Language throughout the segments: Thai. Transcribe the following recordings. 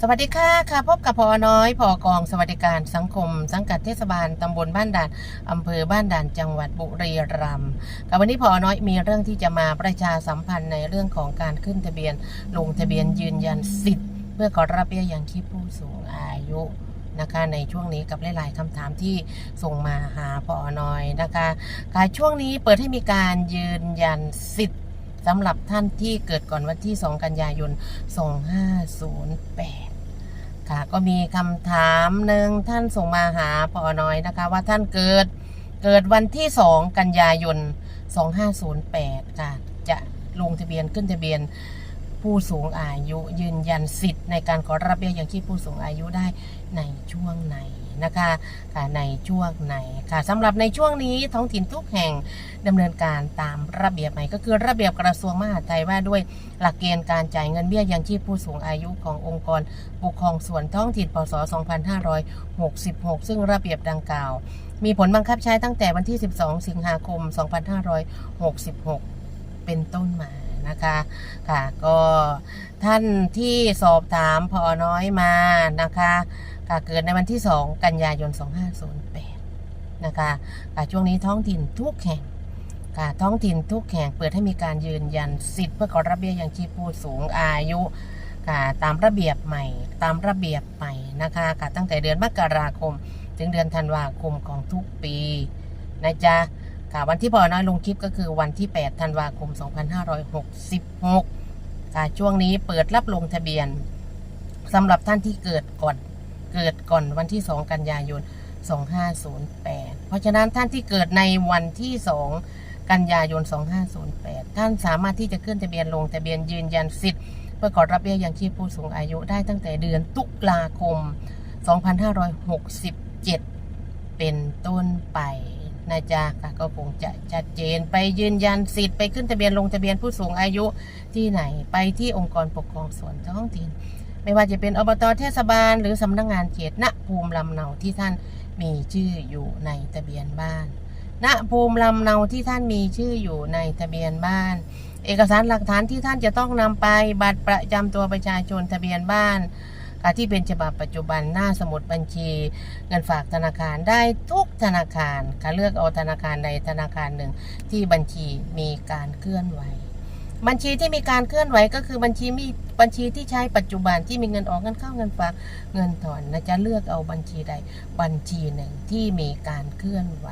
สวัสดีค่ะค่ะ พบกับพอน้อยพอกองสวัสดิการสังคม สังกัดเทศบาลตำบลบ้านด่านอำเภอบ้านด่านจังหวัดบุรีรัมย์กับวันนี้พอน้อยมีเรื่องที่จะมาประชาสัมพันธ์ในเรื่องของการขึ้นทะเบียน ลงทะเบียนยืนยันสิทธิ์ เพื่อขอรับเบี้ยยังชีพผู้สูงอายุนะคะในช่วงนี้กับหลาย ๆคำถามที่ส่งมาหาพอน้อยนะคะการช่วงนี้เปิดให้มีการยืนยันสิทธิ์สำหรับท่านที่เกิดก่อนวันที่ 2 กันยายน 250 ก็มีคำถามหนึ่งท่านส่งมาหาปอน้อยนะคะ ว่าท่านเกิดเกิดวันที่ 2 กันยายน 2508 ค่ะ จะลงทะเบียนขึ้นทะเบียน ผู้สูงอายุยืนยันสิทธิ์ในการขอรับเบี้ยยังชีพผู้สูงอายุได้ในช่วงไหนนะคะค่ะในช่วงไหนค่ะสำหรับในช่วงนี้ท้องถิ่นทุกแห่งดำเนินการตามระเบียบใหม่ ก็คือระเบียบกระทรวงมหาดไทยว่าด้วยหลักเกณฑ์การจ่ายเงินเบี้ยยังชีพผู้สูงอายุขององค์กรปกครองส่วนท้องถิ่นพศ 2566 ซึ่งระเบียบดังกล่าว มีผลบังคับใช้ตั้งแต่วันที่ 12 สิงหาคม 2566 เป็นต้นมา นะคะค่ะก็ท่านที่สอบถามพอน้อยมานะคะค่ะเกิดในวันที่ 2 กันยายน 2508 นะคะค่ะช่วงนี้ท้องถิ่นทุกแห่งค่ะท้องถิ่นทุกแห่งเปิดให้มีการยืนยันสิทธิ์เพื่อขอรับเบี้ยยังชีพผู้สูงอายุค่ะตามระเบียบใหม่ ตามระเบียบใหม่นะคะค่ะตั้งแต่เดือนมกราคม ถึงเดือนธันวาคมของทุกปีนะจ๊ะ ค่ะ วันที่พอน้อยลงคลิปก็คือวันที่ 8 ธันวาคม 2566 ค่ะ ช่วงนี้เปิดรับลงทะเบียนสำหรับท่านที่เกิดก่อนเกิดก่อนวันที่ 2 กันยายน 2508 เพราะฉะนั้นท่านที่เกิดในวันที่ 2 กันยายน 2508 ท่านสามารถที่จะขึ้นทะเบียนลงทะเบียนยืนยันสิทธิ์เพื่อขอรับเบี้ยยังชีพผู้สูงอายุได้ตั้งแต่เดือนตุลาคม 2567 เป็นต้นไป นะจ๊ะค่ะก็คงจะชัดเจนไปยืนยันสิทธิ์ไปขึ้นทะเบียนลงทะเบียนผู้สูงอายุที่ไหนไปที่องค์กรปกครองส่วนท้องถิ่น ไม่ว่าจะเป็นอบตเทศบาล หรือสำนักงานเขตณภูมิลำเนาที่ท่านมีชื่ออยู่ในทะเบียนบ้านณภูมิลำเนาที่ท่านมีชื่ออยู่ในทะเบียนบ้าน เอกสารหลักฐานที่ท่านจะต้องนำไปบัตรประจำตัวประชาชนทะเบียนบ้าน ที่เป็นฉบับปัจจุบันหน้าสมุดบัญชี เงินฝากธนาคารได้ทุกธนาคารค่ะเลือกเอาธนาคารใดธนาคารหนึ่ง ที่บัญชีมีการเคลื่อนไหว บัญชีที่มีการเคลื่อนไหวก็คือบัญชีมีบัญชีที่ใช้ปัจจุบันที่มีเงินออกเงินเข้าเงินฝากเงินถอนนะจะเลือกเอาบัญชีใดบัญชีหนึ่งที่มีการเคลื่อนไหว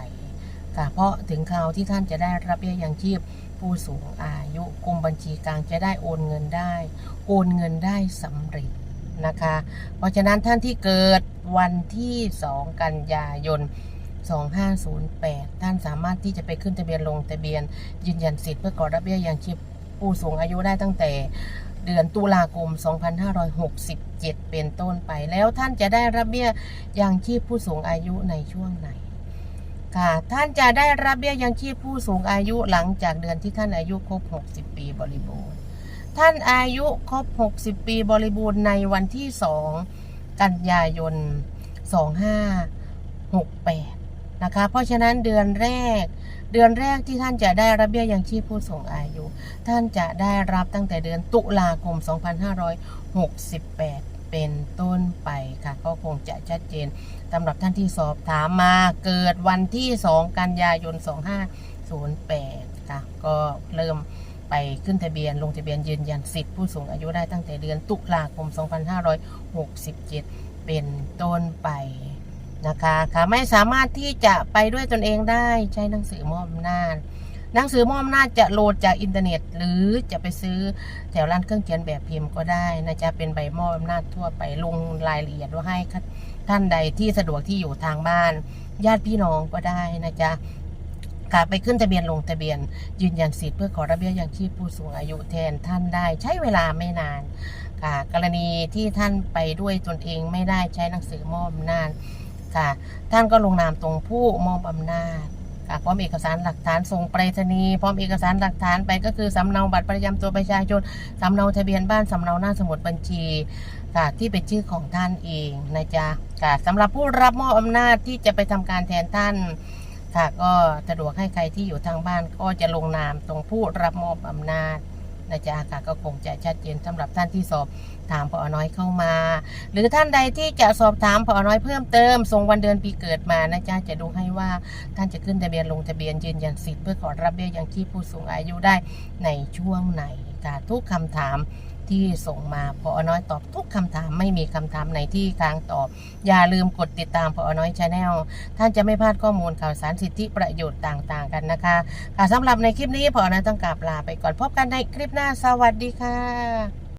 ค่ะเพราะถึงคราวที่ท่านจะได้รับเบี้ยยังชีพผู้สูงอายุกรมบัญชีกลางจะได้โอนเงินได้ โอนเงินได้สำเร็จ นะคะ เพราะฉะนั้นท่านที่เกิดวันที่ 2 กันยายน 2508 ท่านสามารถที่จะไปขึ้นทะเบียนลงทะเบียน ยืนยันสิทธิ์เพื่อขอรับเบี้ยยังชีพผู้สูงอายุได้ตั้งแต่เดือนตุลาคม 2567 เป็นต้นไป แล้วท่านจะได้รับเบี้ยยังชีพผู้สูงอายุในช่วงไหนค่ะ ท่านจะได้รับเบี้ยยังชีพผู้สูงอายุหลังจากเดือนที่ท่านอายุครบ 60 ปีบริบูรณ์ ท่านอายุครบ 60 ปีบริบูรณ์ในวันที่ 2 กันยายน 2568 นะคะ เพราะฉะนั้นเดือนแรก เดือนแรกที่ท่านจะได้รับเบี้ยยังชีพผู้สูงอายุ ท่านจะได้รับตั้งแต่เดือนตุลาคม 2568เป็นต้นไปค่ะ ก็คงจะชัดเจนสำหรับท่านที่สอบถามมาเกิดวันที่ 2 กันยายน 2508 ค่ะ ก็เริ่ม ไปขึ้นทะเบียน ลงทะเบียนยืนยันสิทธิผู้สูงอายุได้ตั้งแต่เดือนตุลาคม 2567 เป็นต้นไปนะคะค่ะไม่สามารถที่จะไปด้วยตนเองได้ใช้หนังสือมอบอำนาจหนังสือมอบอำนาจจะโหลดจากอินเทอร์เน็ต หรือจะไปซื้อแถวร้านเครื่องเขียนแบบพิมพ์ก็ได้นะจ๊ะเป็นใบมอบอำนาจทั่วไปลงรายละเอียดไว้ให้ท่านใดที่สะดวกที่อยู่ทางบ้าน ญาติพี่น้องก็ได้นะจ๊ะ ค่ะ ไปขึ้นทะเบียนลงทะเบียน ยืนยันสิทธิ์เพื่อขอรับเบี้ยยังชีพผู้สูงอายุแทนท่านได้ใช้เวลาไม่นานค่ะ กรณีที่ท่านไปด้วยตนเองไม่ได้ใช้หนังสือมอบอำนาจค่ะ ท่านก็ลงนามตรงผู้มอบอำนาจค่ะพร้อมเอกสารหลักฐานส่งไปรษณีย์พร้อมเอกสารหลักฐานไปก็คือสำเนาบัตรประจำตัวประชาชนสำเนาทะเบียนบ้านสำเนาหน้าสมุดบัญชีค่ะที่เป็นชื่อของท่านเองนะจ๊ะค่ะสำหรับผู้รับมอบอำนาจที่จะไปทำการแทนท่าน ค่ะก็สะดวกให้ใครที่อยู่ทางบ้านก็จะลงนามตรงผู้รับมอบอำนาจนะจ๊ะค่ะก็คงจะชัดเจนสำหรับท่านที่สอบถามพอน้อยเข้ามา หรือท่านใดที่จะสอบถามพอน้อยเพิ่มเติมส่งวันเดือนปีเกิดมานะจ๊ะจะดูให้ว่าท่านจะขึ้นทะเบียนลงทะเบียนยืนยันสิทธิ์เพื่อขอรับเบี้ยยังชีพผู้สูงอายุได้ในช่วงไหนค่ะทุกคำถาม ที่ส่งมาพอน้อยตอบทุกคำถามไม่มีคำถามไหนที่ค้างตอบ อย่าลืมกดติดตามพอน้อยชาแนลท่านจะไม่พลาดข้อมูลข่าวสารสิทธิประโยชน์ต่างๆ กันนะคะค่ะสำหรับในคลิปนี้พอน้อยต้องกราบลาไปก่อนพบกันในคลิปหน้าสวัสดีค่ะ